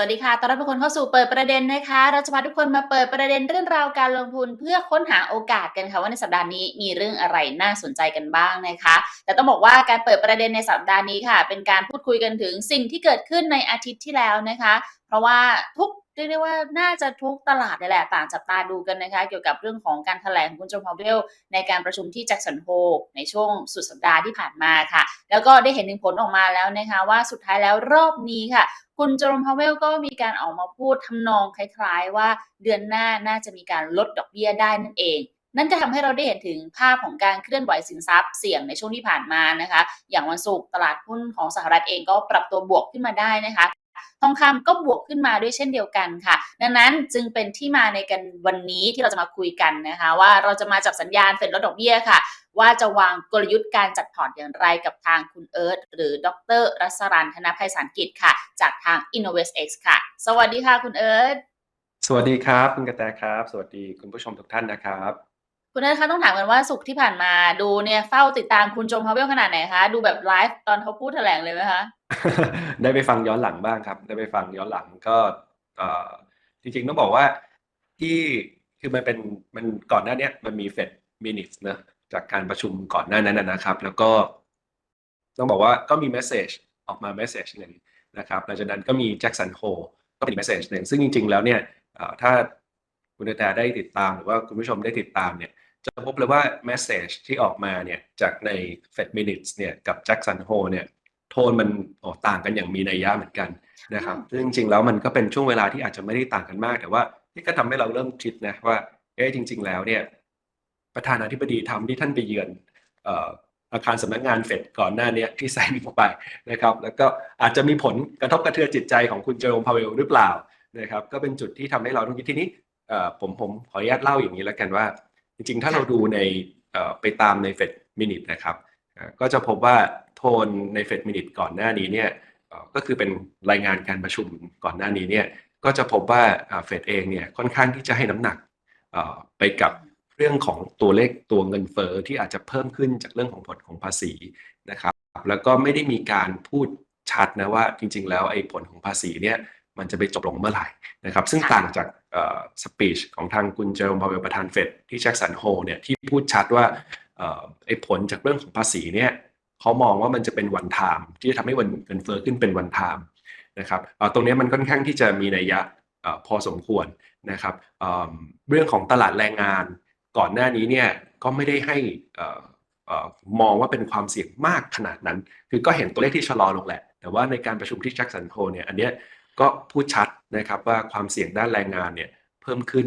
วัสดีค่ะ ตอนรับทุกคนเข้าสู่เปิดประเด็นนะคะ เราจะพาทุกคนมาเปิดประเด็นเรื่องราวการลงทุนเพื่อค้นหาโอกาสกันค่ะว่าในสัปดาห์นี้มีเรื่องอะไรน่าสนใจกันบ้างนะคะ แต่ต้องบอกว่าการเปิดประเด็นในสัปดาห์นี้ค่ะ เป็นการพูดคุยกันถึงสิ่งที่เกิดขึ้นในอาทิตย์ที่แล้วนะคะ เพราะว่าทุกเรียกได้ว่าน่าจะทุกตลาดเลยแหละต่างจับตาดูกันนะคะ เกี่ยวกับเรื่องของการแถลงคุณโจมพาวเวลในการประชุมที่แจ็คสันโฮในช่วงสุดสัปดาห์ที่ผ่านมาค่ะ แล้วก็ได้เห็นถึงผลออกมาแล้วนะคะ ว่าสุดท้ายแล้วรอบนี้ค่ะ คุณโจมพาวเวลก็มีการออกมาพูดทำนองคล้ายๆ ว่าเดือนหน้าน่าจะมีการลดดอกเบี้ยได้นั่นเองนั่นก็ทำให้เราได้เห็นถึงภาพของการเคลื่อนไหวสินทรัพย์เสี่ยงในช่วงที่ผ่านมานะคะ อย่างวันศุกร์ตลาดหุ้นของสหรัฐเองก็ปรับตัวบวกขึ้นมาได้นะคะ ทองคำก็บวกขึ้นมาด้วยเช่นเดียวกันค่ะ ดังนั้นจึงเป็นที่มาในกันวันนี้ที่เราจะมาคุยกันนะคะ ว่าเราจะมาจับสัญญาณเฟดลดดอกเบี้ยค่ะ ว่าจะวางกลยุทธ์การจัดพอร์ตอย่างไรกับทางคุณเอิร์ธหรือดรรัศรันธนภัยสารกิจค่ะ จากทาง InnovestX ค่ะ สวัสดีค่ะคุณเอิร์ธสวัสดีครับ คุณกระแตครับ สวัสดีคุณผู้ชมทุกท่านนะครับ คุณเอิร์ธคะต้องถามกันว่าสุกร์ที่ผ่านมาดูเนี่ยเฝ้าติดตามคุณโจมพาวเวลขนาดไหนคะ ดูแบบไลฟ์ตอนเขาพูดแถลงเลยไหมคะ ได้ไปฟังย้อนหลังบ้างครับ ได้ไปฟังย้อนหลังก็จริงๆต้องบอกว่าที่คือมันเป็นมันก่อนหน้านี้มันมีเฟดมินิทนะจากการประชุมก่อนหน้านั้นนะครับ แล้วก็ ต้องบอกว่าก็มีเมสเซจออกมาเมสเซจหนึ่งนะครับหลังจากนั้นก็มีแจ็คสันโฮก็เป็นเมสเซจหนึ่งซึ่งจริง ๆ แล้วเนี่ยถ้าคุณแตได้ติดตามหรือว่าคุณผู้ชมได้ติดตามเนี่ย จะพบเลยว่าเมสเซจที่ออกมาเนี่ยจากใน Fed Minutes เนี่ยกับแจ็คสันโฮเนี่ยโทนมันออกต่างกันอย่างมีนัยยะเหมือนกันนะครับซึ่งจริงๆแล้วมันก็เป็นช่วงเวลาที่อาจจะไม่ได้ต่างกันมาก แต่ว่านี่ก็ทำให้เราเริ่มคิดนะว่าเอ๊ะจริง ๆ แล้วเนี่ยประธานาธิบดีทำที่ท่านไปเยือนเอ่ออาคารสำนักงานเฟดก่อนหน้าเนี้ยที่ไซน์ไปนะครับ แล้วก็อาจจะมีผลกระทบกระเทือนจิตใจของคุณเจอร์มพาเวลหรือเปล่านะครับ ก็เป็นจุดที่ทำให้เราต้องคิดทีนี้เอ่อผมผมขออนุญาตเล่าอย่างนี้แล้วกันว่า จริงๆ ถ้าเราดูในเอ่อไปตามในเฟดมินิทนะครับอ่าก็จะพบว่าโทนในเฟดมินิทก่อนหน้านี้เนี่ยเอ่อก็คือเป็นรายงานการประชุมก่อนหน้านี้เนี่ยก็จะพบว่าเฟดเองเนี่ยค่อนข้างที่จะให้น้ำหนักเอ่อไปกับเรื่องของตัวเลขตัวเงินเฟอ้อที่อาจจะเพิ่มขึ้นจากเรื่องของผลของภาษีนะครับ แล้วก็ไม่ได้มีการพูดชัดนะว่าจริง ๆ แล้วไอ้ผลของภาษีเนี่ยมันจะไปจบลงเมื่อไหร่นะครับ ซึ่งต่างจาก สปีชของทางคุณเจอร์มพาเวลประธานเฟดที่แจ็คสันโฮเนี่ยที่พูดชัดว่าไอ้ผลจากเรื่องของภาษีเนี่ยเขามองว่ามันจะเป็นวันไทม์ที่จะทำให้วันเงินเฟ้อขึ้นเป็นวันไทม์นะครับตรงนี้มันค่อนข้างที่จะมีนัยยะพอสมควรนะครับเรื่องของตลาดแรงงานก่อนหน้านี้เนี่ยก็ไม่ได้ให้มองว่าเป็นความเสี่ยงมากขนาดนั้น คือก็เห็นตัวเลขที่ชะลอลงแหละ แต่ว่าในการประชุมที่แจ็คสันโฮเนี่ยอันเนี้ย ก็พูดชัดนะครับว่าความเสี่ยงด้านแรงงานเนี่ยเพิ่มขึ้น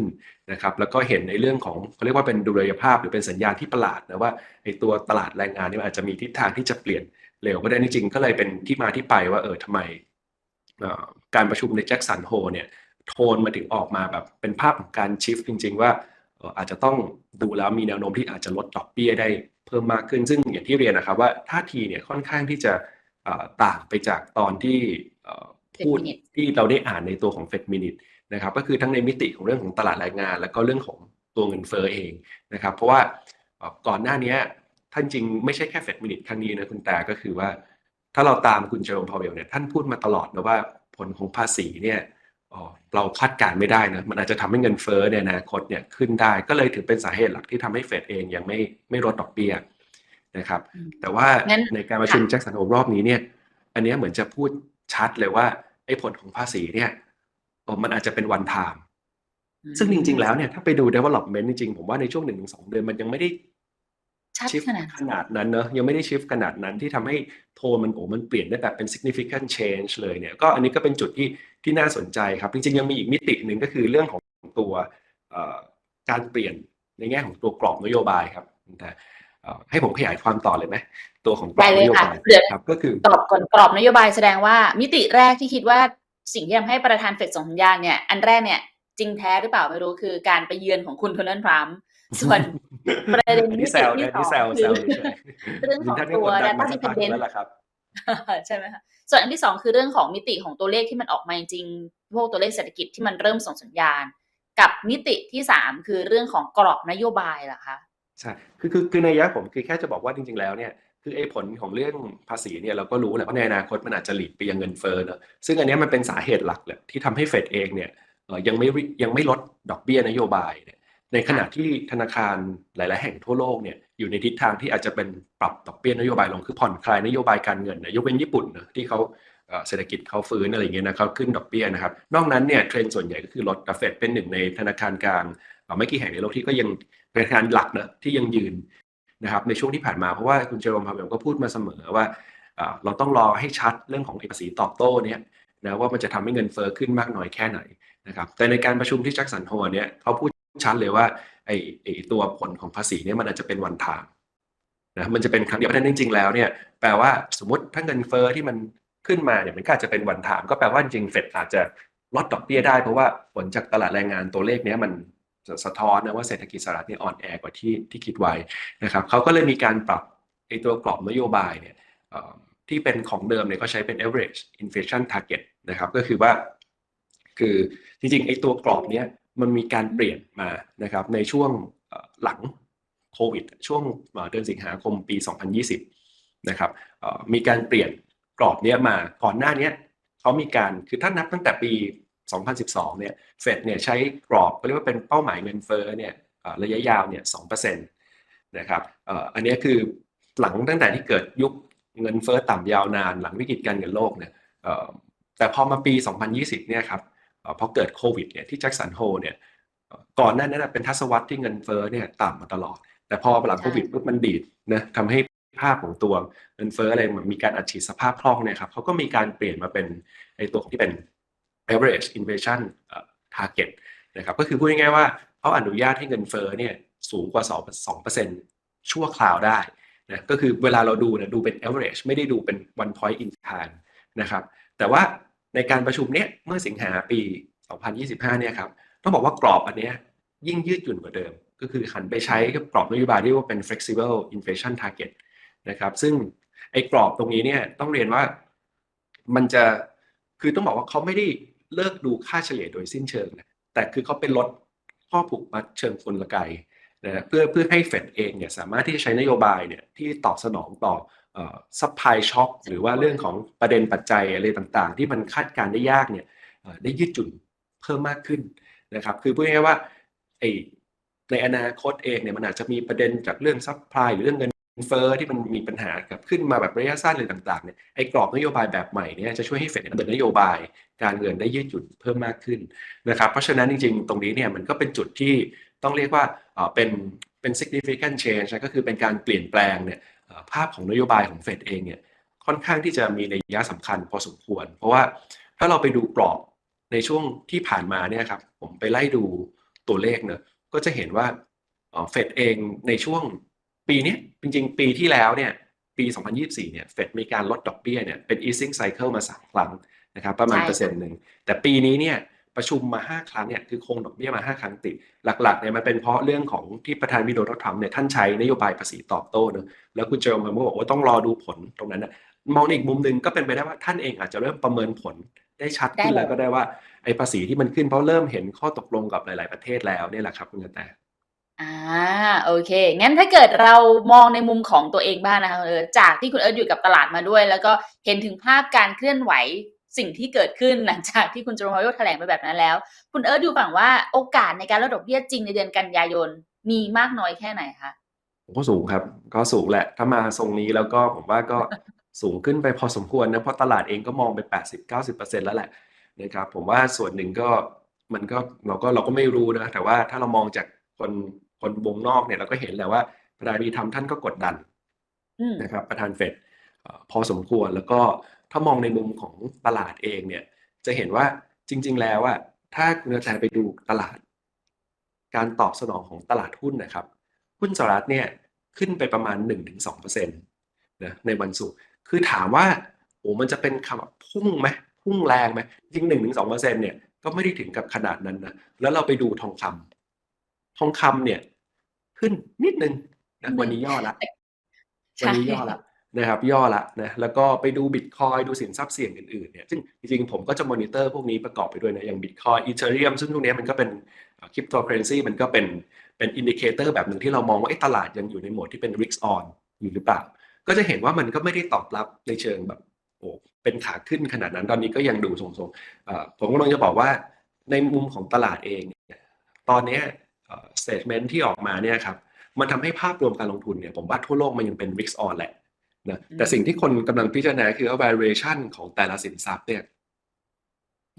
นะครับแล้วก็เห็นในเรื่องของเขาเรียกว่าเป็นดุลยภาพหรือเป็นสัญญาณที่ประหลาดนะว่าไอ้ตัวตลาดแรงงานนี่อาจจะมีทิศทางที่จะเปลี่ยนเร็วก็ได้จริงๆก็เลยเป็นที่มาที่ไปว่าเออทำไมการประชุมในแจ็คสันโฮเนี่ยโทนมาถึงออกมาแบบเป็นภาพของการชิฟจริง ๆ ว่าอาจจะต้องดูแล้วมีแนวโน้มที่อาจจะลดดอกเบี้ยได้เพิ่มมากขึ้นซึ่งอย่างที่เรียนนะครับว่าท่าทีเนี่ยค่อนข้างที่จะต่างไปจากตอนที่เพูด Fed Minute ที่เราได้อ่านในตัวของ Fed Minute นะครับก็คือทั้งในมิติของเรื่องของตลาดแรงงาน แล้วก็เรื่องของตัวเงินเฟ้อเองนะครับเพราะว่าเอ่อก่อนหน้านี้ท่านจริงไม่ใช่แค่เฟดมินิทครั้งนี้นะคุณแต่ก็คือว่า ถ้าเราตามคุณเจอร์มพาวเวลเนี่ยท่านพูดมาตลอดนะว่าผลของภาษีเนี่ยอ๋อเราคาดการณ์ไม่ได้นะมันอาจจะทำให้เงินเฟ้อในอนาคตเนี่ยขึ้นได้ก็เลยถือเป็นสาเหตุหลักที่ทำให้เฟดเองยังไม่ไม่ลดดอกเบี้ยนะครับอืมแต่ว่างั้นในการประชุมแจ็คสันโฮรอบนี้เนี่ยอันเนี้ยเหมือนจะพูดชัดเลยว่า ไอ้ผลของภาษีเนี่ยเออมันอาจจะเป็นวันไทม์ซึ่งจริง ๆ แล้วเนี่ยถ้าไปดู development จริงๆ ผมว่าในช่วงหนึ่งถึงสองเดือนมันยังไม่ได้ชัดชิฟขนาดขนาดนั้นเนอะยังไม่ได้ชิฟขนาดนั้นที่ทำให้โทนมันโอ้มันเปลี่ยนได้แบบเป็น significant change เลยเนี่ยก็อันนี้ก็เป็นจุดที่ที่น่าสนใจครับ จริง ๆ ยังมีอีกมิติหนึ่งก็คือเรื่องของตัวเอ่อการเปลี่ยนในแง่ของตัวกรอบนโยบายครับแต่เอ่อ ให้ผมขยายความต่อเลยไหมตัวของกรอบได้เลนยโยค่ะบายเดี๋ยวครับก็คือตอบก่อนกรอบนโยบายแสดงว่า มิติแรกที่คิดว่าสิ่งที่ทำให้ประธานเฟดส่งสัญญาณเนี่ยอันแรกเนี่ยจริงแท้หรือเปล่าไม่รู้คือการไปเยือนของคุณโดนัลด์ทรัมป์ส่วนประเด็นอันมินี้แซติวที่นะสอนี่งแซวคืแซอวเฉยๆเรื่องของท่านตัวก็กดดัน data มาสักพัก dependent แล้วล่ะครับใช่ไหมคะส่วนอันที่สองคือเรื่องของมิติของตัวเลขที่มันออกมาจริงๆพวกตัวเลขเศรษฐกิจที่มันเริ่มส่งสัญญาณ กับมิติที่สามคือเรื่องของกรอบนโยบายเหรอคะ ใช่คือคือคือในยะผมคือแค่จะบอกว่าจริง ๆ แล้วเนี่ยคือไอ้ผลของเรื่องภาษีเนี่ยเราก็รู้แหละว่าในอนาคตมันอาจจะหลีกไปยังเงินเฟ้อเนอะซึ่งอันนี้มันเป็นสาเหตุหลักแหละที่ทำให้เฟดเองเนี่ยยังไม่ยังไม่ลดดอกเบี้ยนโยบายเนี่ยในขณะที่ธนาคารหลาย ๆ แห่งทั่วโลกเนี่ยอยู่ในทิศทางที่อาจจะเป็นปรับดอกเบี้ยนโยบายลงคือผ่อนคลายนโยบายการเงินนะยกเว้นญี่ปุ่นนะที่เขาเศรษฐกิจเขาฟื้นอะไรเงี้ยนะเขาขึ้นดอกเบี้ยนะครับ นอกนั้นเนี่ยเทรนด์ส่วนใหญ่ก็คือลดแต่เฟดเป็นหนึ่งในธนาคารกลาง ไม่กี่แห่งในโลกที่ก็ยังเป็นธนาคารหลักนะที่ยังยืนนะครับในช่วงที่ผ่านมาเพราะว่าคุณเจอร์มพาเวลก็พูดมาเสมอว่าเราต้องรอให้ชัดเรื่องของภาษีตอบโต้เนี่ยนะว่ามันจะทำให้เงินเฟอ้อขึ้นมากน้อยแค่ไหนนะครับแต่ในการประชุมที่แจ็คสันโฮเนี่ยเขาพูดชัดเลยว่าไอ้ไอ้ตัวผลของภาษีเนี่ยมันอาจจะเป็นวันทางนะมันจะเป็นครั้งเดียวเพราะฉะนั้นจริงๆแล้วเนี่ยแปลว่าสมมติถ้าเงินเฟอ้อที่มันขึ้นมาเนี่ยมันก็อาจจะเป็นวันทางก็แปลว่าจริงเฟดอาจจะลดดอกเบี้ยได้เพราะว่าผลจากตลาดแรงงานตัวเลขเนี้ยมัน สะท้อนนะว่าเศรษฐกิจสหรัฐเนี่ยอ่อนแอกว่าที่ที่คิดไว้นะครับเขาก็เลยมีการปรับไอตัวกรอบนโยบายเนี่ยที่เป็นของเดิมเนี่ยก็ใช้เป็น average inflation target นะครับก็คือว่า คือจริงๆไอตัวกรอบเนี้ยมันมีการเปลี่ยนมานะครับในช่วงหลังโควิดช่วงเดือนสิงหาคมปี 2020นะครับมีการเปลี่ยนกรอบเนี้ยมาก่อนหน้านี้เขามีการคือถ้านับตั้งแต่ปี 2012 เนี่ย เฟดเนี่ยใช้กรอบเรียกว่าเป็นเป้าหมายเงินเฟ้อเนี่ยระยะยาวเนี่ย2%นะครับอันนี้คือหลังตั้งแต่ที่เกิดยุคเงินเฟ้อต่ำยาวนานหลังวิกฤตการเงินโลกเนี่ยแต่พอมาปี 2020 เนี่ยครับพอเกิดโควิดเนี่ยที่แจ็คสันโฮเนี่ยก่อนหน้านั้นเป็นทศวรรษที่เงินเฟ้อเนี่ยต่ำมาตลอด แต่พอหลังโควิดปุ๊บมันดีดนะทำให้ภาพของตัวเงินเฟ้ออะไรมือนมีการอัดฉีดสภาพคล่องเนี่ยครับเขาก็มีการเปลี่ยนมาเป็นไอตัวที่เป็น average inflation target นะครับก็คือพูดง่ายๆว่าเขาอนุญาตให้เงินเฟ้อเนี่ยสูงกว่า2 2%ชั่วคราวได้นะก็คือเวลาเราดูนี่ยดูเป็น average ไม่ได้ดูเป็น one point in time นะครับแต่ว่าในการประชุมเนี้ยเมื่อสิงหาปี 2025 เนี่ยครับต้องบอกว่ากรอบอันเนี้ยยิ่งยืดหยุ่นกว่าเดิม ก็คือหันไปใช้กับกรอบนโยบายที่ว่าเป็น flexible inflation target นะครับซึ่งไอ้กรอบตรงนี้เนี่ยต้องเรียนว่ามันจะคือต้องบอกว่าเขาไม่ได้ เลิกดูค่าเฉลี่ยโดยสิ้นเชิงนะแต่คือเขาเป็นลดข้อผูกมัดเชิงกลไกนะเพื่อเพื่อให้เฟดเองเนี่ยสามารถที่จะใช้นโยบายเนี่ยที่ตอบสนองต่อซัพพลายช็อคหรือว่าเรื่องของประเด็นปัจจัยอะไรต่างๆ ที่มันคาดการณ์ได้ยากเนี่ยได้ยืดหยุ่นเพิ่มมากขึ้นนะครับคือพูดง่ายๆว่าไอในอนาคตเองเนี่ยมันอาจจะมีประเด็นจากเรื่องซัพพลายหรือเรื่องเงิน เฟ้อที่มันมีปัญหากับขึ้นมาแบบระยะสั้นเลยต่างๆเนี่ยไอ้กรอบนโยบายแบบใหม่เนี่ยจะช่วยให้เฟดดำเนินนโยบายการเงินได้ยืดหยุ่นเพิ่มมากขึ้นนะครับเพราะฉะนั้นจริง ๆ ตรงนี้เนี่ยมันก็เป็นจุดที่ต้องเรียกว่าเป็นเป็น significant change นะก็คือเป็นการเปลี่ยนแปลงเนี่ยภาพของนโยบายของเฟดเองเนี่ยค่อนข้างที่จะมีในัยสำคัญพอสมควร เพราะว่าถ้าเราไปดูกรอบในช่วงที่ผ่านมาเนี่ยครับผมไปไล่ดูตัวเลขเนอะก็จะเห็นว่าเฟดเองในช่วง ปีเนี้ยจริงๆ ปีที่แล้วเนี่ยปี 2024 เนี่ยเฟดมีการลดดอกเบี้ยเนี่ยเป็น easing cycle มา 3 ครั้งนะครับประมาณใช่เปอร์เซ็นต์หนึ่งแต่ปีนี้เนี่ยประชุมมา 5 ครั้งเนี่ยคือคงดอกเบี้ยมา 5 ครั้งติด หลักๆเนี่ยมันเป็นเพราะเรื่องของที่ประธานวิโดนัลด์ทรัมป์เนี่ยท่านใช้นโยบายภาษีตอบโต้เนอะแล้วคุณเจอร์มันบอกว่าต้องรอดูผลตรงนั้นนะมองในอีกมุมหนึ่งก็เป็นไปได้ว่าท่านเองอาจจะเริ่มประเมินผลได้ชัดขึ้นได้เลยแล้วก็ได้ว่าไอ้ภาษีที่มันขึ้นเพราะเริ่มเห็นข้อตกลงกับหลาย ๆประเทศแล้วเนี่ยแหละครับคุณกระแต อ่าโอเค งั้นถ้าเกิดเรามองในมุมของตัวเองบ้างนะคะเอิร์ธจากที่คุณเอิร์ธอยู่กับตลาดมาด้วย แล้วก็เห็นถึงภาพการเคลื่อนไหวสิ่งที่เกิดขึ้นหลังจากที่คุณโจโรโยแถลงไปแบบนั้นแล้ว คุณเอิร์ธดูฝั่งว่าโอกาสในการลดดอกเบี้ยจริงในเดือนกันยายนมีมากน้อยแค่ไหนคะผมก็สูงครับ ก็สูงแหละ ถ้ามาทรงนี้แล้วก็ผมว่าก็สูงขึ้นไปพอสมควรนะเพราะตลาดเองก็มองไป 80-90%แล้วแหละนะครับผมว่าส่วนหนึ่งก็มันก็เราก็เราก็ไม่รู้นะแต่ว่าถ้าเรามองจากคน คนวงนอกเนี่ยเราก็เห็นแหละว่าประธานาธิบดีทรัมป์ท่านก็กดดันอืมนะครับประธานเฟดเอ่อพอสมควรแล้วก็ถ้ามองในมุมของตลาดเองเนี่ย จะเห็นว่าจริง ๆ แล้วอะถ้าคุณกระแตไปดูตลาด การตอบสนองของตลาดหุ้นนะครับ หุ้นสหรัฐเนี่ยขึ้นไปประมาณ 1-2%นะในวันศุกร์คือถามว่าโอ้มันจะเป็นคำว่าพุ่งไหมพุ่งแรงไหมจริง1-2%เนี่ยก็ไม่ได้ถึงกับขนาดนั้นนะแล้วเราไปดูทองคำทองคำเนี่ย ขึ้นนิดนึงนะวันนี้ย่อละใช่วันนี้ย่อละนะครับย่อละนะแล้วก็ไปดูบิตคอยดูสินทรัพย์เสี่ยงอื่นๆเนี่ยซึ่งจริงๆ ผมก็จะมอนิเตอร์พวกนี้ประกอบไปด้วยนะอย่างบิตคอยอีเทเรียมซึ่งพวกเนี้ยมันก็เป็นคริปโตเคอเรนซีมันก็เป็นเป็นอินดิเคเตอร์แบบหนึ่งที่เรามองว่าไอ้ตลาดยังอยู่ในโหมดที่เป็น risk on อยู่หรือเปล่า ก็จะเห็นว่ามันก็ไม่ได้ตอบรับในเชิงแบบโอ้เป็นขาขึ้นขนาดนั้นตอนนี้ก็ยังดูทรงๆเอ่อผมกำลังจะบอกว่าในมุมของตลาดเองเนี่ยตอนเนี้ สเตทเมนต์ที่ออกมาเนี่ยครับมันทำให้ภาพรวมการลงทุนเนี่ยผมว่าทั่วโลกมันยังเป็น risk on แหละนะแต่สิ่งที่คนกำลังพิจารณาคือว่า valuation ของแต่ละสินทรัพย์เนี่ย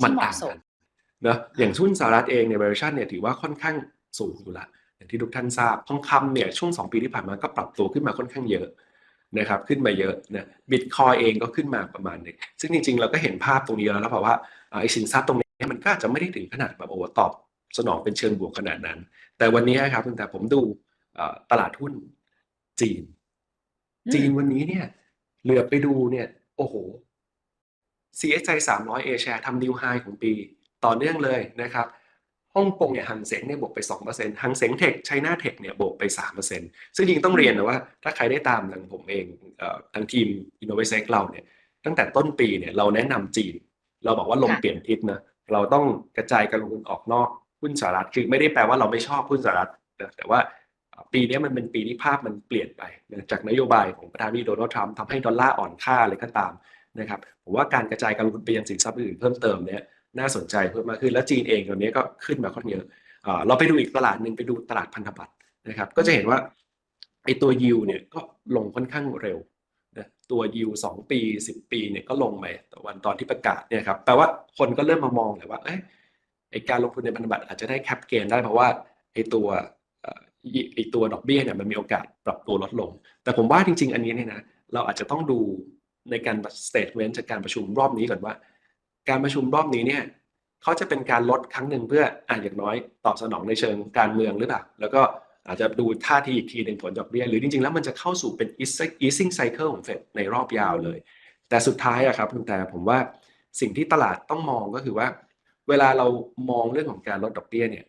มันต่างกันนะอย่างหุ้นสหรัฐเองเนี่ย valuation เนี่ยถือว่าค่อนข้างสูงอยู่ละอย่างที่ทุกท่านทราบทองคำเนี่ยช่วง 2 ปีที่ผ่านมาก็ปรับตัวขึ้นมาค่อนข้างเยอะนะครับขึ้นมาเยอะนะบิตคอยเองก็ขึ้นมาประมาณหนึงซึ่งจริงๆ เราก็เห็นภาพตรงนี้แล้วนะเพราะว่าอ่าไอ้สินทรัพย์ตรงนี้มันก็อาจจะไม่ได้ถึงขนาดแบบโอ้ตอบ สนองเป็นเชิงบวกขนาดนั้น แต่วันนี้ครับตั้งแต่ผมดูเอ่อตลาดหุ้นจีนอืมจีนวันนี้เนี่ย เหลือไปดูเนี่ย โอ้โห CSI 300 A share ทำนิวไฮของปี ต่อเนื่องเลยนะครับฮ่องกงเนี่ยหังเสงเนี่ยบวกไป 2%หังเสงเทคไชน่าเทคเนี่ยบวกไป 3%ซึ่งจริงต้องเรียนนะว่า ถ้าใครได้ตามทางผมเองเอ่อทางทีม Innovate เราเนี่ย ตั้งแต่ต้นปีเนี่ยเราแนะนำจีน เราบอกว่าลมค่ะเปลี่ยนทิศนะ เราต้องกระจายการลงทุนออกนอก หุ้นสหรัฐคือไม่ได้แปลว่าเราไม่ชอบหุ้นสหรัฐแต่ว่าปีนี้มันเป็นปีที่ภาพมันเปลี่ยนไปจากนโยบายของประธานาธิบดีโดนัลด์ทรัมป์ทำให้ดอลลาร์อ่อนค่าอะไรก็ตามนะครับผมว่าการกระจายการลงทุนไปยังสินทรัพย์อื่นเพิ่มเติมเนี่ยน่าสนใจเพิ่มมากขึ้นแล้วจีนเองตอนนี้ก็ขึ้นมาค่อนเยอะเราไปดูอีกตลาดหนึ่งไปดูตลาดพันธบัตรนะครับ ก็จะเห็นว่าไอตัวยิวเนี่ยก็ลงค่อนข้างเร็วนะตัวยิวสองปีสิบปีเนี่ยก็ลงไปแต่วันตอนที่ประกาศเนี่ยครับแปลว่าคนก็เริ่มมามองเลยว่าเอ้ยไอ การลงทุนในพันธบัตรอาจจะได้แคปเกนได้เพราะว่าไอตัวเอ่ออีไอตัวดอกเบี้ยเนี่ยมันมีโอกาสปรับตัวลดลง แต่ผมว่าจริง ๆ อันนี้เนี่ยนะเราอาจจะต้องดูในการสเตทเมนต์จากการประชุมรอบนี้ก่อนว่า การประชุมรอบนี้เนี่ยเขาจะเป็นการลดครั้งหนึ่งเพื่ออ่านอย่างน้อยตอบสนองในเชิงการเมืองหรือเปล่า แล้วก็อาจจะดูท่าทีอีกทีหนึ่งผลดอกเบี้ยหรือจริง ๆ แล้วมันจะเข้าสู่เป็น easing cycle ของเฟดในรอบยาวเลย แต่สุดท้ายอะครับคุณแต่ผมว่าสิ่งที่ตลาดต้องมองก็คือว่า เวลาเรามองเรื่องของการลดดอกเบี้ยเนี่ย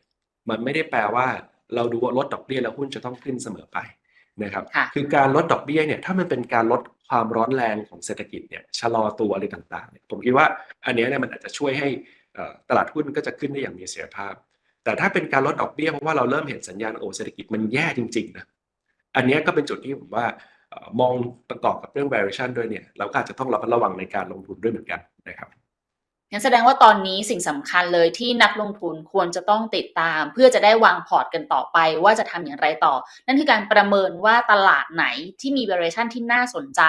มันไม่ได้แปลว่าเราดูว่าลดดอกเบี้ยแล้วหุ้นจะต้องขึ้นเสมอไปนะครับค่ะคือการลดดอกเบี้ยเนี่ยถ้ามันเป็นการลดความร้อนแรงของเศรษฐกิจเนี่ยชะลอตัวอะไรต่างๆเนี่ยผมคิดว่าอันเนี้ยเนี่ยมันอาจจะช่วยให้เอ่อตลาดหุ้นก็จะขึ้นได้อย่างมีเสถียรภาพ แต่ถ้าเป็นการลดดอกเบี้ยเพราะว่าเราเริ่มเห็นสัญญาณโอ้เศรษฐกิจมันแย่จริงๆนะอันเนี้ยก็เป็นจุดที่ผมว่าเอ่อมองประกอบกับเรื่อง valuation ด้วยเนี่ยเราก็อาจจะต้องระมัดระวังในการลงทุนด้วยเหมือนกันนะครับ งั้นแสดงว่าตอนนี้สิ่งสำคัญเลยที่นักลงทุนควรจะต้องติดตาม เพื่อจะได้วางพอร์ตกันต่อไป ว่าจะทำอย่างไรต่อ นั่นคือการประเมินว่าตลาดไหนที่มี valuation ที่น่าสนใจ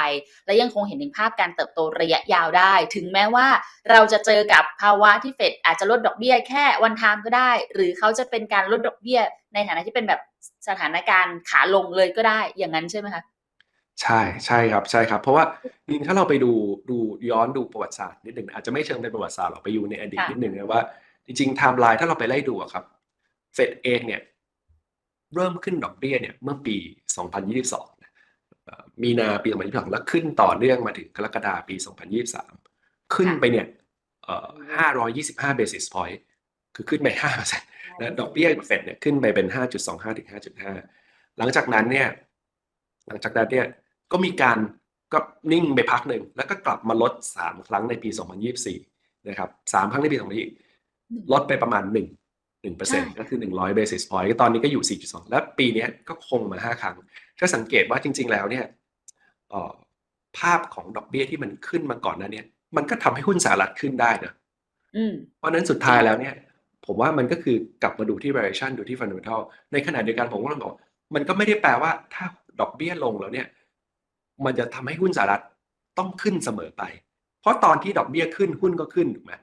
และยังคงเห็นถึงภาพการเติบโตระยะยาวได้ ถึงแม้ว่าเราจะเจอกับภาวะที่เฟดอาจจะลดดอกเบี้ยแค่วันทามก็ได้ หรือเขาจะเป็นการลดดอกเบี้ย ในฐานะที่เป็นแบบสถานการณ์ขาลงเลยก็ได้อย่างนั้นใช่ไหมคะ ใช่ ใช่ครับ ใช่ครับ เพราะว่าจริงๆถ้าเราไปดู ดูย้อนดูประวัติศาสตร์นิดหนึ่งอาจจะไม่เชิงเป็นประวัติศาสตร์หรอกไปอยู่ในอดีตค่ะ นิดหนึ่งนะว่า จริงๆไทม์ไลน์ถ้าเราไปไล่ดูอะครับเฟดเองเนี่ย เริ่มขึ้นดอกเบี้ยเนี่ยเมื่อปี 2022นะเอ่อมีนาปี 2022 แล้วขึ้นต่อเนื่องมาถึงกรกฎาปี 2023 ขึ้นไปเนี่ยเอ่อ525 basis point คือขึ้นไป5%นะดอกเบี้ยเฟดเนี่ยขึ้นไปเป็น 5.25ถึง5.5 หลังจากนั้นเนี่ย หลังจากนั้นเนี่ย ก็มีการก็นิ่งไปพักหนึ่ง แล้วก็กลับมาลด 3 ครั้งในปี 2024 นะครับสามครั้งในปี2024ลดไปประมาณ 1 1%ก็คือ 100 basis point ตอนนี้ก็อยู่ 4.2 แล้วปีเนี้ยก็คงมา 5 ครั้งถ้าสังเกตว่าจริง ๆ แล้วเนี่ยเอ่อภาพของดอกเบี้ยที่มันขึ้นมาก่อนหนั้นเนี่ย มันก็ทำให้หุ้นสหรัฐขึ้นได้นะอืมเพราะฉะนั้นสุดท้ายแล้วเนี่ย ผมว่ามันก็คือกลับมาดูที่ variation ดูที่ fundamental ในขณะเดียวกันผมก็ต้องบอก มันก็ไม่ได้แปลว่าถ้าดอกเบี้ยลงแล้วเนี่ย มันจะทำให้หุ้นสหรัฐต้องขึ้นเสมอไป เพราะตอนที่ดอกเบี้ยขึ้นหุ้นก็ขึ้นถูกไหม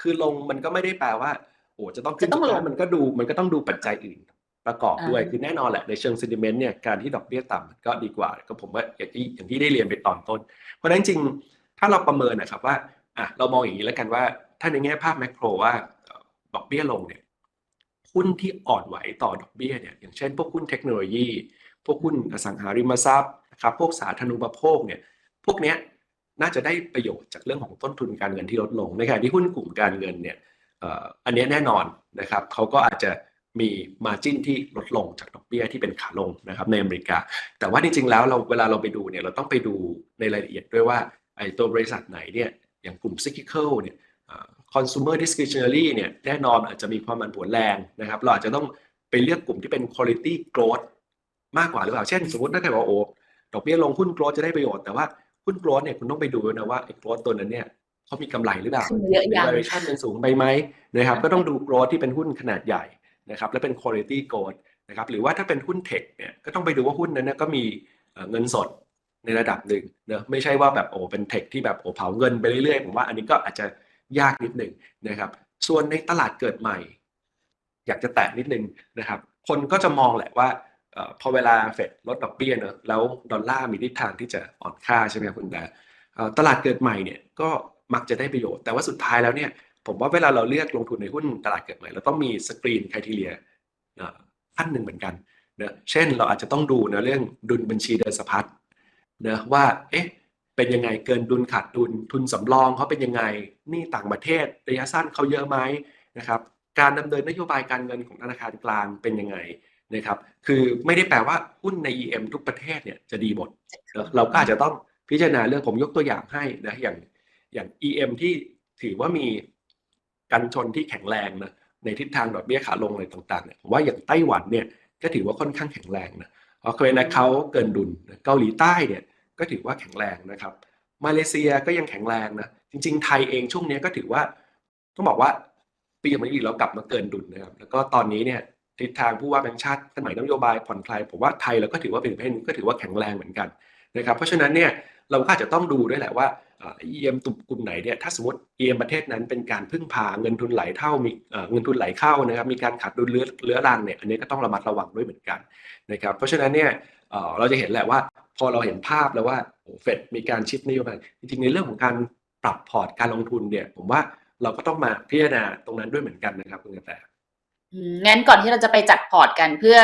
คือลงมันก็ไม่ได้แปลว่า โอ้จะต้องขึ้นจะต้องสุดท้ายลงมันก็ดูมันก็ต้องดูปัจจัยอื่น ประกอบด้วยอ่าคือแน่นอนแหละในเชิง sentiment เนี่ยการที่ดอกเบี้ยต่ำมันก็ดีกว่า ก็ผมว่าอย่างที่อย่างที่ได้เรียนไปตอนต้น เพราะฉะนั้นจริงๆถ้าเราประเมินนะครับว่าอะเรามองอย่างนี้แล้วกันว่า ถ้าในแง่ภาพแมกโรว่าเอ่อดอกเบี้ยลงเนี่ยหุ้นที่อ่อนไหวต่อดอกเบี้ยเนี่ยอย่างเช่นพวกหุ้นเทคโนโลยี พวกหุ้นอสังหาริมทรัพย์นะครับพวกสาธารณูปโภคเนี่ยพวกเนี้ยน่าจะได้ประโยชน์จากเรื่องของต้นทุนการเงินที่ลดลงในขณะที่หุ้นกลุ่มการเงินเนี่ยอันนี้แน่นอนนะครับเขาก็อาจจะมีมาจิ้นที่ลดลงจากดอกเบี้ยที่เป็นขาลงนะครับในอเมริกา แต่ว่าจริงๆแล้วเราเวลาเราไปดูเนี่ยเราต้องไปดูในรายละเอียดด้วยว่าไอ้ตัวบริษัทไหนเนี่ยอย่างกลุ่ม cyclical เนี่ยอ่า consumer discretionary เนี่ยแน่นอนอาจจะมีความผันผวนแรงนะครับ เราอาจจะต้องไปเลือกกลุ่มที่เป็น quality growth มากกว่าหรือเปล่า เช่นสมมติถ้าใครบอกว่าโอ้ดอกเบี้ยลงหุ้นโกลดจะได้ประโยชน์แต่ว่าหุ้นโกลดเนี่ยคุณต้องไปดูด้วยนะว่าไอ้โกลดตัวนั้นเนี่ยเขามีกำไรหรือเปล่าขึ้นเยอะยัง valuation มันสูงไปไหมนะครับก็ต้องดูโกลดที่เป็นหุ้นขนาดใหญ่นะครับและเป็น quality growth นะครับหรือว่าถ้าเป็นหุ้นเทคเนี่ยก็ต้องไปดูว่าหุ้นนั้นนะก็มีเอ่อเงินสดในระดับหนึ่งเนอะไม่ใช่ว่าแบบโอ้เป็นเทคที่แบบโอ้เผาเงินไปเรื่อยๆผมว่าอันนี้ก็อาจจะยากนิดหนึ่งนะครับ ส่วนในตลาดเกิดใหม่ อยากจะแตะนิดนึงนะครับ คนก็จะมองแหละว่าเออ พอเวลาเฟดลดดอกเบี้ยเนอะแล้วดอลลาร์มีทิศทางที่จะอ่อนค่าใช่ไหมคุณแต่ตลาดเกิดใหม่เนี่ยก็มักจะได้ประโยชน์ แต่ว่าสุดท้ายแล้วเนี่ยผมว่าเวลาเราเลือกลงทุนในหุ้นตลาดเกิดใหม่เราต้องมีสกรีนคุณทีเรียขั้นหนึ่งเหมือนกันเนะเช่นเราอาจจะต้องดูนะเรื่องดุลบัญชีเดินสะพัดนะว่าเอ๊ะเป็นยังไงเกินดุลขาดดุลทุนสำรองเขาเป็นยังไงหนี่ต่างประเทศระยะสั้นเขาเยอะไหมนะครับการดำเนินนโยบายการเงินของธนาคารกลางเป็นยังไง นะครับ คือไม่ได้แปลว่าหุ้นใน EM ทุกประเทศเนี่ยจะดีหมดเนอะเราก็อาจจะต้องพิจารณาเรื่องผมยกตัวอย่างให้นะอย่างอย่าง EM ที่ถือว่ามีกันชนที่แข็งแรงนะในทิศทางดอกเบี้ยขาลงอะไรต่างๆเนี่ยผมว่าอย่างไต้หวันเนี่ยก็ถือว่าค่อนข้างแข็งแรงนะเพราะเคยนะเขาเกินดุลนะเกาหลีใต้เนี่ยก็ถือว่าแข็งแรงนะครับ มาเลเซียก็ยังแข็งแรงนะจริง ๆ ไทยเองช่วงนี้ก็ถือว่าต้องบอกว่าปีมาอีกแล้วกลับมาเกินดุลนะครับแล้วก็ตอนนี้เนี่ย ทิศทางผู้ว่าแบงค์ชาติสมัยนโยบายผ่อนคลายผมว่าไทยเราก็ถือว่าเป็นประเทหนึงก็ถือว่าแข็งแรงเหมือนกันนะครับเพราะฉะนั้นเนี่ยเราก็อาจจะต้องดูด้วยแหละว่าเอ่อ EM ตุ่มกลุ่มไหนเนี่ยถ้าสมมติ EM ประเทศนั้นเป็นการพึ่งพาเงินทุนไหลเท่ามีเงินทุนไหลเข้านะครับมีการขาดดุลเลื้อเลือรังเนี่ยอันนี้ก็ต้องระมัดระวังด้วยเหมือนกันนะครับเพราะฉะนั้นเนี่ยเราจะเห็นแหละว่าพอเราเห็นภาพแล้วว่าเฟดมีการชิดนโยบายจริงๆในเรื่องของการปรับพอร์ตการลงทุนเนี่ยผมว่าเราก็ต้องมาพิจารณาตรงนั้นด้วยเหมือนกันนะครับคุณกระแต งั้นก่อนที่เราจะไปจัดพอร์ตกันเพื่อ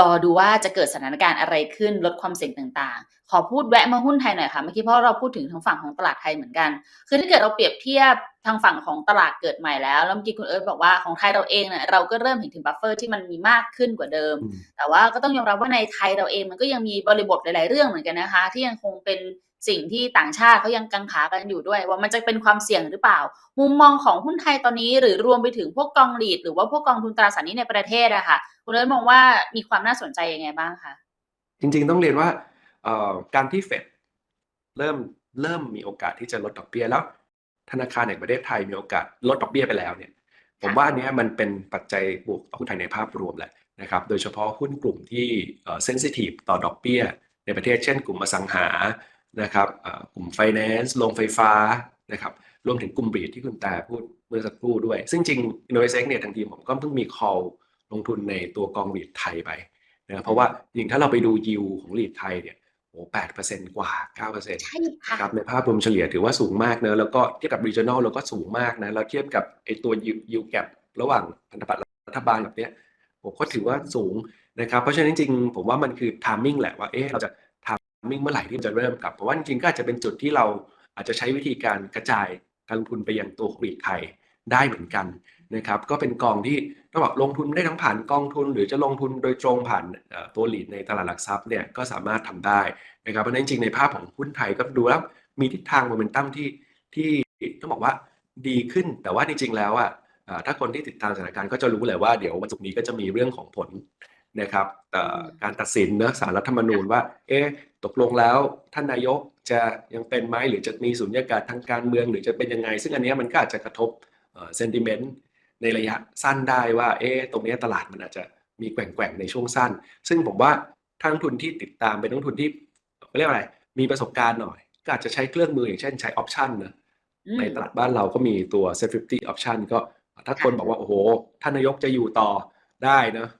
รอดูว่าจะเกิดสถานการณ์อะไรขึ้นลดความเสี่ยงต่างๆ ขอพูดแวะมาหุ้นไทยหน่อยค่ะเมื่อกี้เพราะเราพูดถึงทางฝั่งของตลาดไทยเหมือนกัน คือถ้าเกิดเราเปรียบเทียบทางฝั่งของตลาดเกิดใหม่แล้วแล้วเมื่อกี้คุณเอิร์ธบอกว่าของไทยเราเองเนี่ยเราก็เริ่มเห็นถึงบัฟเฟอร์ที่มันมีมากขึ้นกว่าเดิม แต่ว่าก็ต้องยอมรับว่าในไทยเราเองมันก็ยังมีบริบทหลาย ๆ เรื่องเหมือนกันนะคะ ที่ยังคงเป็น สิ่งที่ต่างชาติเขายังกังขากันอยู่ด้วย ว่ามันจะเป็นความเสี่ยงหรือเปล่า มุมมองของหุ้นไทยตอนนี้หรือรวมไปถึงพวกกองหลีด หรือว่าพวกกองทุนตราสารนี้ในประเทศอะค่ะคุณเอิร์ธมองว่ามีความน่าสนใจยังไงบ้างคะจริงๆต้องเรียนว่าการที่เฟดเริ่มเริ่มมีโอกาสที่จะลดดอกเบี้ยแล้ว ธนาคารแห่งประเทศไทยมีโอกาสลดดอกเบี้ยไปแล้วเนี่ย ผมว่าอันนี้มันเป็นปัจจัยบวกต่อหุ้นไทยในภาพรวมแหละนะครับ โดยเฉพาะหุ้นกลุ่มที่เซนซิทีฟต่อดอกเบี้ยในประเทศเช่นกลุ่มอสังหา นะครับเอ่อกลุ่มไฟแนนซ์โรงไฟฟ้านะครับรวมถึงกลุ่มบีดที่คุณแต่พูดเมื่อสักครู่ด้วย ซึ่งจริง i n n o v a t e เนี่ยทางทีมผมก็เพิ่งมี call ลงทุนในตัวกองบีดไทยไปนะเพราะว่าจริงๆถ้าเราไปดูยิวของลีดไทยเนี่ยโอ้แปดเปอร์เซ็นต์กว่าเก้าเปอร์เซ็นต์ใช่ค่ะครับในภาพรวมเฉลี่ยถือว่าสูงมากเนอะแล้วก็เทียบกับ regional เราก็สูงมากนะเราเทียบกับไอตัว yield yield gap ระหว่างพันธบัตรรัฐบาลแบบเนี้ยผมก็ถือว่าสูงนะครับ เพราะฉะนั้นจริงๆผมว่ามันคือ timing แหละว่าเอ๊ะเราจะ timing เมื่อไหร่ที่จะเริ่มกลับเพราะว่าจริงๆก็อาจจะเป็นจุดที่เราอาจจะใช้วิธีการกระจายการลงทุนไปยังตัวของบีไทยได้เหมือนกันนะครับก็เป็นกองที่ต้องบอกลงทุนได้ทั้งผ่านกองทุน หรือจะลงทุนโดยตรงผ่านตัวหลีดในตลาดหลักทรัพย์เนี่ยก็สามารถทำได้นะครับเพราะนั้นจริงๆในภาพของหุ้นไทยก็ดูแล้วมีทิศทางโมเมนตัมที่ที่ต้องบอกว่าดีขึ้น แต่ว่าจริงๆแล้วอะถ้าคนที่ติดตามสถานการณ์ก็จะรู้เลยว่าเดี๋ยววันศุกร์นี้ก็จะมีเรื่องของผล นะครับเอ่อการตัดสินเนอะสารรัฐธรรมนูญว่า เอ๊ะตกลงแล้วท่านนายกจะยังเป็นไหมหรือจะมีสุญญากาศทางการเมือง หรือจะเป็นยังไง ซึ่งอันเนี้ยมันก็อาจจะกระทบเซนติเมนต์ในระยะสั้นได้ว่า เอ๊ะตรงเนี้ยตลาดมันอาจจะมีแกว่งๆในช่วงสั้น ซึ่งผมว่าถ้านักลงทุนที่ติดตามเป็นนักลงทุนที่เขาเรียกว่าอะไร มีประสบการณ์หน่อย ก็อาจจะใช้เครื่องมืออย่างเช่นใช้ออปชันนะอืมในตลาดบ้านเราก็มีตัว safety option ก็ถ้าค่ะคนบอกว่า โอ้โห ท่านนายกจะอยู่ต่อได้นะเอ่อ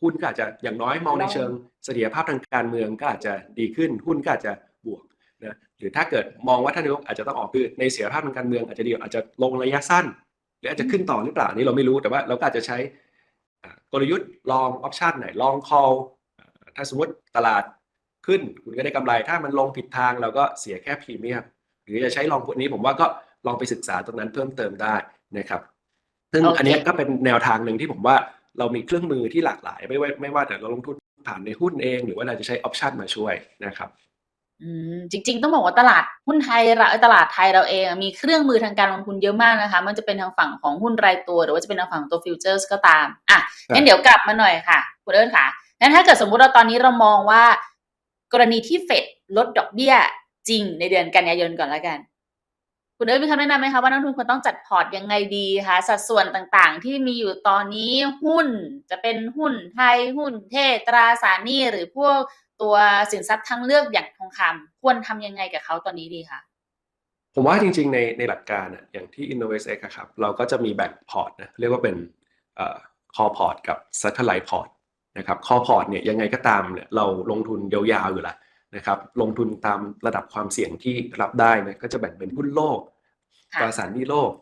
หุ้นก็อาจจะอย่างน้อยมองในเชิงเสถียรภาพทางการเมืองก็อาจจะดีขึ้น หุ้นก็อาจจะบวกนะหรือถ้าเกิดมองว่าท่านนายกอาจจะต้องออกคือในเสถียรภาพทางการเมืองอาจจะดีอาจจะลงระยะสั้น หรืออาจจะขึ้นต่อหรือเปล่าอันนี่เราไม่รู้แต่ว่าเราก็อาจจะใช้อ่ากลยุทธ์ลองออปชันไหนลอง call อ่าถ้าสมมติตลาดขึ้นคุณก็ได้กำไร ถ้ามันลงผิดทางเราก็เสียแค่พรีเมียมหรือจะใช้ลองพวกนี้ผมว่าก็ลองไปศึกษาตรงนั้นเพิ่มเติมได้นะครับ ซึ่งโอเคอันเนี้ยก็เป็นแนวทางหนึ่งที่ผมว่า เรามีเครื่องมือที่หลากหลาย ไม่ว่าไม่ว่าแต่เราลงทุนผ่านในหุ้นเอง หรือว่าเราจะใช้ออปชันมาช่วยนะครับอืมจริง ๆ ต้องบอกว่าตลาดหุ้นไทยเราตลาดไทยเราเองอะมีเครื่องมือทางการลงทุนเยอะมากนะคะ มันจะเป็นทางฝั่งของหุ้นรายตัว หรือว่าจะเป็นทางฝั่งตัวฟิวเจอร์สก็ตามอะครับงั้นเดี๋ยวกลับมาหน่อยค่ะคุณเอิญค่ะงั้นถ้าเกิดสมมุติเราตอนนี้เรามองว่า กรณีที่เฟดลดดอกเบี้ยจริงในเดือนกันยายนก่อนแล้วกัน คุณเอิร์ธมีคำแนะนำไหมคะว่านักลงทุนควรต้องจัดพอร์ตยังไงดีคะสัดส่วนต่างๆ ที่มีอยู่ตอนนี้หุ้นจะเป็นหุ้นไทยหุ้นเทศตราสารหนี้หรือพวกตัวสินทรัพย์ทางเลือกอย่างทองคำควรทำยังไงกับเขาตอนนี้ดีคะผมว่าจริงๆในในหลักการอะอย่างที่ InnovestX อะครับเราก็จะมีแบ่งพอร์ตนะเรียกว่าเป็นเอ่อ core port กับ satellite port นะครับ core port เนี่ยยังไงก็ตามเนี่ยเราลงทุนยาวๆอยู่และ นะครับลงทุนตามระดับความเสี่ยงที่รับได้นะก็จะแบ่งเป็นหุ้นโลกค่ะตราสารหนี้โลก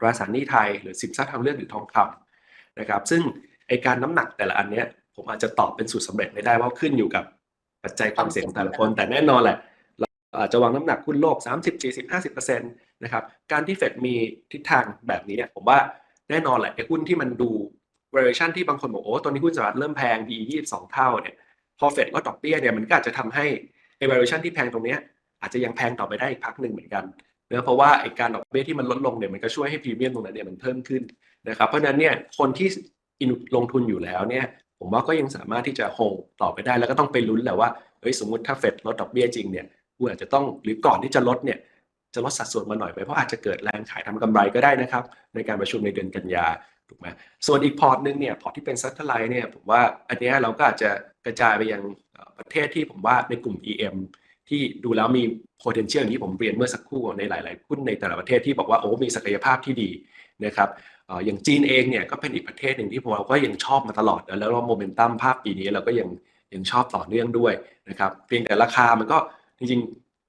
ตราสารหนี้ไทย หรือสินทรัพย์ทางเลือกหรือทองคำนะครับ ซึ่งไอการน้ำหนักแต่ละอันเนี้ยผมอาจจะตอบเป็นสูตรสำเร็จไม่ได้ว่าขึ้นอยู่กับปัจจัยความเสี่ยงของแต่ละคน แต่แน่นอนแหละเราอาจจะวางน้ำหนักหุ้นโลก 30 40 50นะครับการที่เฟดมีทิศทางแบบนี้เนี่ยผมว่าแน่นอนแหละไอ้หุ้นที่มันดู valuation ที่บางคนบอกโอ้ตัวนี้หุ้นสหรัฐเริ่มแพง PE 22 เท่าเนี่ย พอเฟดลดดอกเบี้ยเนี่ยมันก็อาจจะทำให้ไอ้ valuation ที่แพงตรงเนี้ยอาจจะยังแพงต่อไปได้อีกพักหนึ่งเหมือนกันเนื่องเพราะว่าไอ้การดอกเบี้ยที่มันลดลงเนี่ยมันก็ช่วยให้พรีเมียมตรงนั้นเนี่ยมันเพิ่มขึ้นนะครับเพราะฉะนั้นเนี่ยคนที่ลงทุนอยู่แล้วเนี่ยผมว่าก็ยังสามารถที่จะโฮต่อไปได้แล้วก็ต้องไปลุ้นแหละว่าเฮ้ยสมมติถ้าเฟดลดดอกเบี้ยจริงเนี่ยคุณอาจจะต้องหรือก่อนที่จะลดเนี่ยจะลดสัดส่วนมาหน่อยไปเพราะอาจจะเกิดแรงขายทำกำไรก็ได้นะครับในการประชุมในเดือนกันยา ถูกไหมส่วนอีกพอร์ตหนึ่งเนี่ยพอร์ตที่เป็นซัตเทอร์ไลท์เนี่ยผมว่าอันนี้เราก็อาจจะกระจายไปยังประเทศที่ผมว่าในกลุ่ม EM ที่ดูแล้วมี potential อย่างที่ผมเรียนเมื่อสักครู่ในหลาย ๆ หุ้นในแต่ละประเทศที่บอกว่าโอ้มีศักยภาพที่ดีนะครับอย่างจีนเองเนี่ยก็เป็นอีกประเทศหนึ่งที่พวกเราก็ยังชอบมาตลอด แล้วโมเมนตัมภาพปีนี้เราก็ยังยังชอบต่อเนื่องด้วยนะครับเพียงแต่ราคามันก็จริง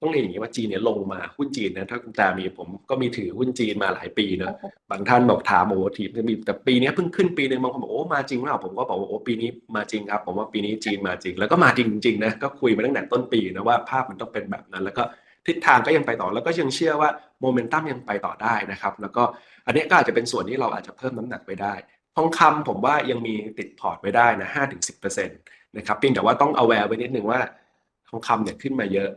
ต้องเรียนอย่างนี้ว่าจีนเนี่ยลงมาหุ้นจีนนะถ้าคุณตามีผมก็มีถือหุ้นจีนมาหลายปีเนอะบางท่านบอกถามโอ้โหทีมจะมีแต่ปีนี้เพิ่งขึ้นปีหนึ่งบางคนบอกโอ้มาจริงหรือเปล่าผมก็บอกว่าโอ้ปีนี้มาจริงครับ ผมว่าปีนี้จีนมาจริง แล้วก็มาจริงจริงๆนะก็คุยมาตั้งแต่ต้นปีนะว่าภาพมันต้องเป็นแบบนั้น แล้วก็ทิศทางก็ยังไปต่อแล้วก็ยังเชื่อว่าโมเมนตัมยังไปต่อได้นะครับ แล้วก็อันนี้ก็อาจจะเป็นส่วนที่เราอาจจะเพิ่มน้ำหนักไปได้ทองคำผมว่ายังมีติดพอร์ตไว้ได้นะห้าถึงสิบเปอร์เซ็นต์นะครับเพียงแต่ว่าต้องเอาแวร์ไว้นิดนึงว่าทองคำเนี่ยขึ้นมาเยอะ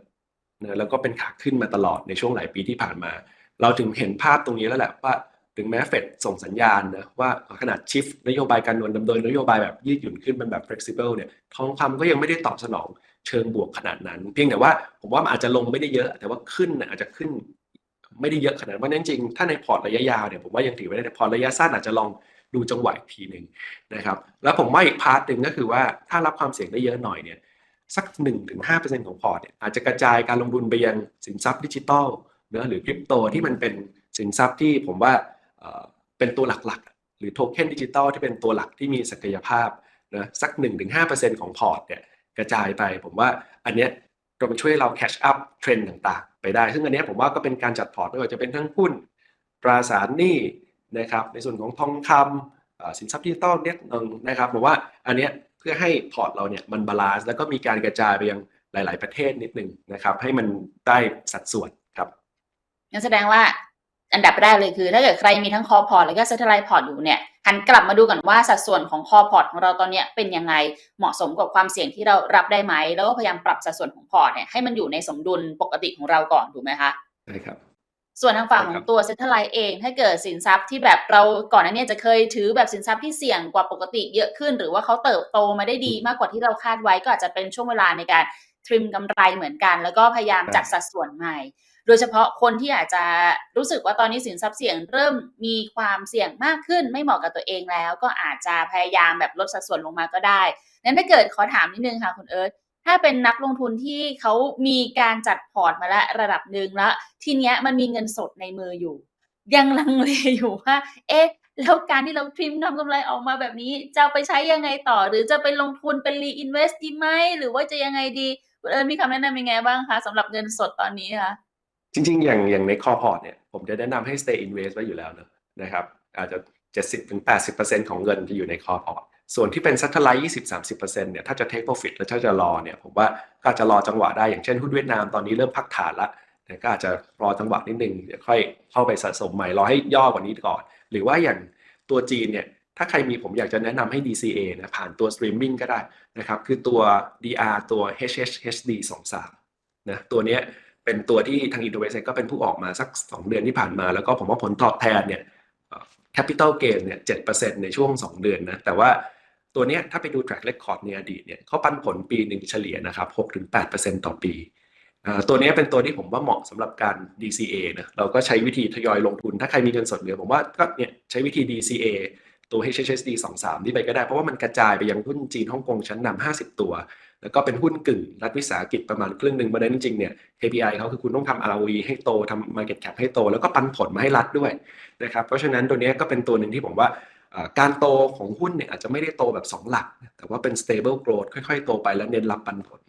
นะแล้วก็เป็นขาขึ้นมาตลอดในช่วงหลายปีที่ผ่านมา เราถึงเห็นภาพตรงนี้แล้วแหละว่าถึงแม้เฟดส่งสัญญาณนะว่าขนาดชิฟนโยบายการเงินดำเนินนโยบายแบบยืดหยุ่นขึ้นเป็นแบบ flexible เนี่ยทองคำก็ยังไม่ได้ตอบสนองเชิงบวกขนาดนั้น เพียงแต่ว่าผมว่ามันอาจจะลงไม่ได้เยอะ แต่ว่าขึ้นอาจจะขึ้น ไม่ได้เยอะขนาดนั้นเพราะนั้นจริงๆถ้าในพอร์ตระยะยาวเนี่ยผมว่ายังถือไว้ได้แต่พอร์ตระยะสั้นอาจจะลองดูจังหวะอีกทีหนึ่งนะครับ แล้วผมว่าอีกพาร์ทหนึ่งก็คือว่าถ้ารับความเสี่ยงได้เยอะหน่อยเนี่ย สัก 1-5%ของพอร์ตเนี่ยอาจจะกระจายการลงทุนไปยังสินทรัพย์ดิจิทัลเนอะหรือคริปโตที่มันเป็นสินทรัพย์ที่ผมว่าเป็นตัวหลักๆ หรือโทเค็นดิจิตอลที่เป็นตัวหลักที่มีศักยภาพนะสัก 1-5%ของพอร์ตเนี่ยกระจายไป ผมว่าอันเนี้ยจะมาช่วยเราแคชอัพเทรนด์ต่างๆ ไปได้ ซึ่งอันเนี้ยผมว่าก็เป็นการจัดพอร์ตไม่ว่าจะเป็นทั้งหุ้นตราสารหนี้นะครับในส่วนของทองคำสินทรัพย์ดิจิตอลเนี่ยนะครับผมว่าอันเนี้ย พื่อให้พอร์ตเราเนี่ยมันบาลานซ์แล้วก็มีการกระจายไปยังหลาย ๆ ประเทศนิดนึงนะครับ ให้มันได้สัดส่วนครับงั้นแสดงว่าอันดับแรกเลยคือ ถ้าเกิดใครมีทั้งคอพอร์ตแล้วก็เซ t ไลท์พอร์ตอยู่เนี่ยหันกลับมาดูกันว่าสัดส่วนของคอพอร์ตของเราตอนเนี้ยเป็นยังไงเหมาะสมกับความเสี่ยงที่เรารับได้ไหม แล้วก็พยายามปรับสัดส่วนของพอร์ตเนี่ยให้มันอยู่ในสมดุลปกติของเราก่อนถูกไหมคะใช่ครับ ส่วนทางฝั่งใช่ขคอรับงตัวเซ็นทรัลไลท์เองถ้าเกิดสินทรัพย์ที่แบบเราก่อนหน้านี้จะเคยถือแบบสินทรัพย์ที่เสี่ยงกว่าปกติเยอะขึ้น หรือว่าเขาเติบโตมาได้ดีมากกว่าที่เราคาดไว้ก็อาจจะเป็นช่วงเวลาในการทริมกำไรเหมือนกัน แล้วก็พยายามจัดสัดส่วนใหม่ โดยเฉพาะคนที่อาจจะรู้สึกว่าตอนนี้สินทรัพย์เสี่ยงเริ่มมีความเสี่ยงมากขึ้น ไม่เหมาะกับตัวเองแล้ว ก็อาจจะพยายามแบบลดสัดส่วนลงมาก็ได้นั้นถ้าเกิดขอถามนิดนึงค่ะคุณเอิร์ธ ถ้าเป็นนักลงทุนที่เขามีการจัดพอร์ตมาแล้วระดับหนึ่งแล้ว ทีเนี้ยมันมีเงินสดในมืออยู่ ยังลังเลอยู่ว่า เอ๊ะแล้วการที่เราทริมทำกำไรออกมาแบบนี้ จะไปใช้ยังไงต่อ หรือจะไปลงทุนเป็นรีอินเวสต์ดีไหมหรือว่าจะยังไงดีเอิญมีคำแนะนำยังไงบ้างคะสำหรับเงินสดตอนนี้คะจริง ๆ อย่างอย่างในคอพอร์ตเนี่ยผมจะแนะนำให้ stay invest ไว้อยู่แล้วเนะนะครับ อาจจะ 70-80%ของเงินจะอยู่ในคอพอร์ต ส่วนที่เป็น satellite 20-30%เนี่ยถ้าจะ take profit แล้วถ้าจะรอเนี่ยผมว่าก็อาจจะรอจังหวะได้อย่างเช่นหุ้นเวียดนามตอนนี้เริ่มพักฐานละแต่ก็อาจจะรอจังหวะนิดนึงเดี๋ยวค่อยเข้าไปสะสมใหม่รอให้ย่อกว่านี้ก่อน หรือว่าอย่างตัวจีนเนี่ยถ้าใครมีผมอยากจะแนะนำให้ DCA นะผ่านตัว streaming ก็ได้นะครับคือตัว DR ตัว HHHD 23นะตัวเนี้ยเป็นตัวที่ทาง i n t e r v e s t ก็เป็นผู้ออกมาสัก 2 เดือนที่ผ่านมา แล้วก็ผมว่าผลตอบแทนเนี่ย capital gain เนี่ย7%ในช่วง 2 เดือนนะแต่ว่า ตัวเนี้ยถ้าไปดู track record ในอดีตเนี่ยเขาปันผลปีหนึ่งเฉลี่ยนะครับ6-8%ต่อปีอ่าตัวนี้เป็นตัวที่ผมว่าเหมาะสำหรับการ DCA นะเราก็ใช้วิธีทยอยลงทุน ถ้าใครมีเงินสดเหลือผมว่าก็เนี่ยใช้วิธี DCA ตัว HHSD 23นี่ไปก็ได้ เพราะว่ามันกระจายไปยังหุ้นจีนฮ่องกงชั้นนำ50 ตัว แล้วก็เป็นหุ้นกึ่ง รัฐวิสาหกิจประมาณครึ่งหนึ่งเพราะฉะนั้นจริงเนี่ย KPI เขาคือคุณต้องทำ ROE ให้โตทำ Market Cap ให้โต แล้วก็ปันผลมาให้รัฐด้วยนะครับเพราะฉะนั้นตัวนี้ก็เป็นตัวหนึ่งที่ผมว่า การโตของหุ้นเนี่ยอาจจะไม่ได้โตแบบ 2 หลัก แต่ว่าเป็น stable growth ค่อยๆ โตไปแล้วเน้นรับปันผล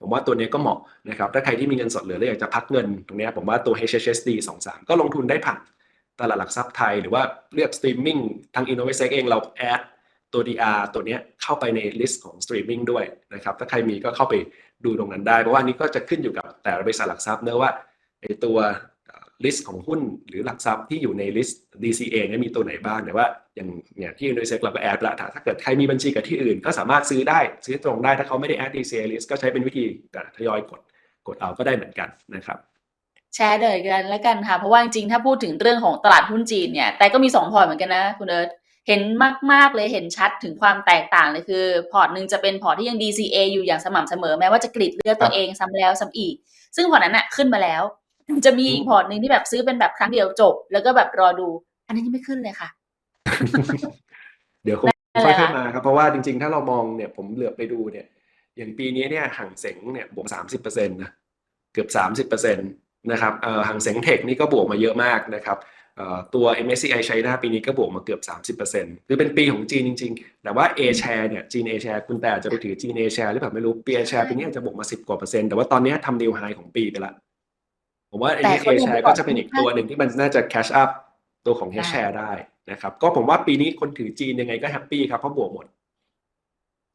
ผมว่าตัวเนี้ยก็เหมาะนะครับ ถ้าใครที่มีเงินสดเหลือแล้วอยากจะพักเงินตรงนี้ผมว่าตัว HHSD 23 ก็ลงทุนได้ผ่านตลาดหลักทรัพย์ไทย หรือว่าเลือก streaming ทาง Innovate เองเราแอดตัว DR ตัวเนี้ยเข้าไปในลิสต์ของ streaming ด้วยนะครับ ถ้าใครมีก็เข้าไปดูตรงนั้นได้ เพราะว่านี้ก็จะขึ้นอยู่กับแต่ละบริษัทหลักทรัพย์เนอะว่าไอตัว ลิสต์ของหุ้นหรือหลักทรัพย์ที่อยู่ในลิสต์ DCA เนี่ยมีตัวไหนบ้างแต่ว่าอย่างเนี่ยที่ Innovate เราก็แอดละถ้าเกิดใครมีบัญชีกับที่อื่น ก็สามารถซื้อได้ซื้อตรงได้ถ้าเขาไม่ได้แอด DCA list ก็ใช้เป็นวิธีทยอยกดกดเอาก็ได้เหมือนกันนะครับแชร์เลยกันแล้วกันค่ะ เพราะว่าจริงๆถ้าพูดถึงเรื่องของตลาดหุ้นจีนเนี่ย แต่ก็มีสองพอร์ตเหมือนกันนะคุณเอิร์ธเห็นมาก ๆ เลยเห็นชัดถึงความแตกต่างเลยคือ พอร์ตหนึ่งจะเป็นพอร์ตที่ยัง DCA อยู่อย่างสม่ำเสมอแม้ว่าจะกรีดเลือดตัวเองซ้ำแล้วซ้ำอีก ซึ่งพอร์ตนั้นอะขึ้นมาแล้ว จะมีอีกพอร์ตหนึ่งที่แบบซื้อเป็นแบบครั้งเดียวจบ แล้วก็แบบรอดู อันนี้นยังไม่ขึ้นเลยค่ะ เดี๋ยวคงนั่นแหค่ละอยๆมาครับ เพราะว่าจริงๆ ถ้าเรามองเนี่ยผมเหลือบไปดูเนี่ย อย่างปีนี้เนี่ยห่างเสงเนี่ยบวกสามสิบเปอร์เซ็นต์นะเกือบสามสิบเปอร์เซ็นต์นะครับเอ่อห่างเสงเทคนี่ก็บวกมาเยอะมากนะครับเอ่อตัว MSCI China ปีนี้ก็บวกมาเกือบ 30%คือเป็นปีของจีนจริง ๆ แต่ว่า A share เนี่ยจีน A share คุณแต่อาจจะไปถือจีน A share หรือเปล่าไม่รู้ P A share ปีนี้อาจจะบวกมา 10 กว่าเปอร์เซ็นต์แต่ว่าตอนนี้ทำนิวไฮของปีไปละ ผมว่าแต่ A เขายัง share ก็จะเป็นอีกตัวหนึ่งที่มันน่าจะ cash up ตัวของ H ได้ share ได้นะครับ ก็ผมว่าปีนี้คนถือจีนยังไงก็แฮปปี้ครับเพราะบวกหมด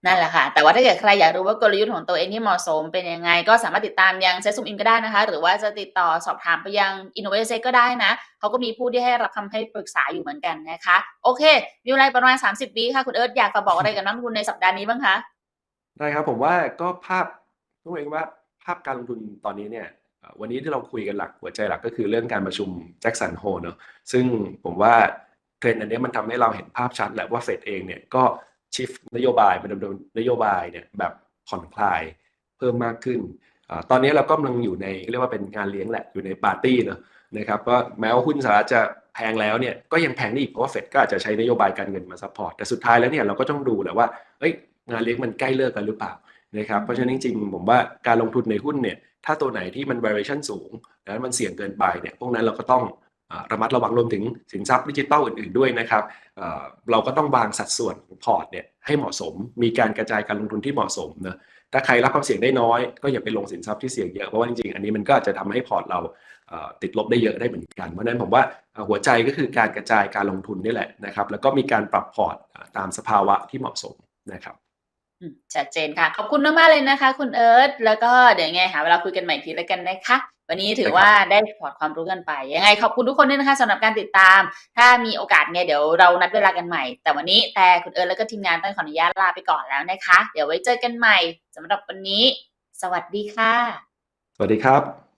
นั่นแหละค่ะ แต่ว่าถ้าเกิดใครอยากรู้ว่ากลยุทธ์ของตัวเองที่เหมาะสมเป็นยังไง ก็สามารถติดตามยังเซซุมอินก็ได้นะคะ หรือว่าจะติดต่อสอบถามไปยัง Innovate ก็ได้นะ เขาก็มีผู้ที่ให้รับคำให้ปรึกษาอยู่เหมือนกันนะคะ โอเค มีเวลาประมาณ 30วิค่ะคุณเอิร์ธอยากจะบอกอะไรกับนักลงทุนในสัปดาห์นี้บ้างคะ ได้ครับผมว่าก็ภาพต้องเรียกว่าภาพการลงทุนตอนนี้เนี่ยเอ่อ วันนี้ที่เราคุยกันหลักหัวใจหลักก็คือเรื่องการประชุมแจ็คสันโฮเนอะซึ่งผมว่าเทรนด์อันนี้มันทำให้เราเห็นภาพชัดแหละว่าเฟดเองเนี่ยก็ชิฟนโยบายมาดำเนินนโยบายเนี่ยแบบผ่อนคลายเพิ่มมากขึ้นอตอนนี้เราก็กำลังอยู่ในเรียกว่าเป็นงานเลี้ยงแหละอยู่ในปาร์ตี้เนอะนะครับก็แม้ว่าหุ้นสหรัฐจะแพงแล้วเนี่ยก็ยังแพงได้อีกเพราะว่าเฟดก็อาจจะใช้นโยบายการเงินมาซัพพอร์ตแต่สุดท้ายแล้วเนี่ยเราก็ต้องดูแหละว่าเอ้ยงานเลี้ยงมันใกล้เลิกกันหรือเปล่า นะครับเพราะฉะนั้นจริงๆผมว่าการลงทุนในหุ้นเนี่ยถ้าตัวไหนที่มัน variation สูงแล้วมันเสี่ยงเกินไปเนี่ยพวกนั้นเราก็ต้องอ่าระมัดระวังรวมถึงสินทรัพย์ดิจิทัลอื่นๆด้วยนะครับเอ่อเราก็ต้องวางสัดส่วนของพอร์ตเนี่ยให้เหมาะสม มีการกระจายการลงทุนที่เหมาะสมนะถ้าใครรับความเสี่ยงได้น้อยก็อย่าไปลงสินทรัพย์ที่เสี่ยงเยอะเพราะว่าจริงๆอันนี้มันก็อาจจะทำให้พอร์ตเราเอ่อติดลบได้เยอะได้เหมือนกัน เพราะฉะนั้นผมว่าเอ่อหัวใจก็คือการกระจายการลงทุนนี่แหละนะครับ แล้วก็มีการปรับพอร์ตอ่าตามสภาวะที่เหมาะสมนะครับอืม ชัดเจนค่ะ ขอบคุณมากๆเลยนะคะ คุณเอิร์ธแล้วก็เดี๋ยวยังไงหาเวลาคุยกันใหม่อีกทีแล้วกันนะคะ วันนี้ถือว่าได้พอร์ตความรู้กันไปยังไงขอบคุณทุกคนด้วยนะคะสำหรับการติดตาม ถ้ามีโอกาสเนี่ยเดี๋ยวเรานัดเวลากันใหม่ แต่วันนี้แต่คุณเอิร์ธแล้วก็ทีมงานต้องขออนุญาตลาไปก่อนแล้วนะคะ เดี๋ยวไว้เจอกันใหม่สำหรับวันนี้ สวัสดีค่ะ สวัสดีครับ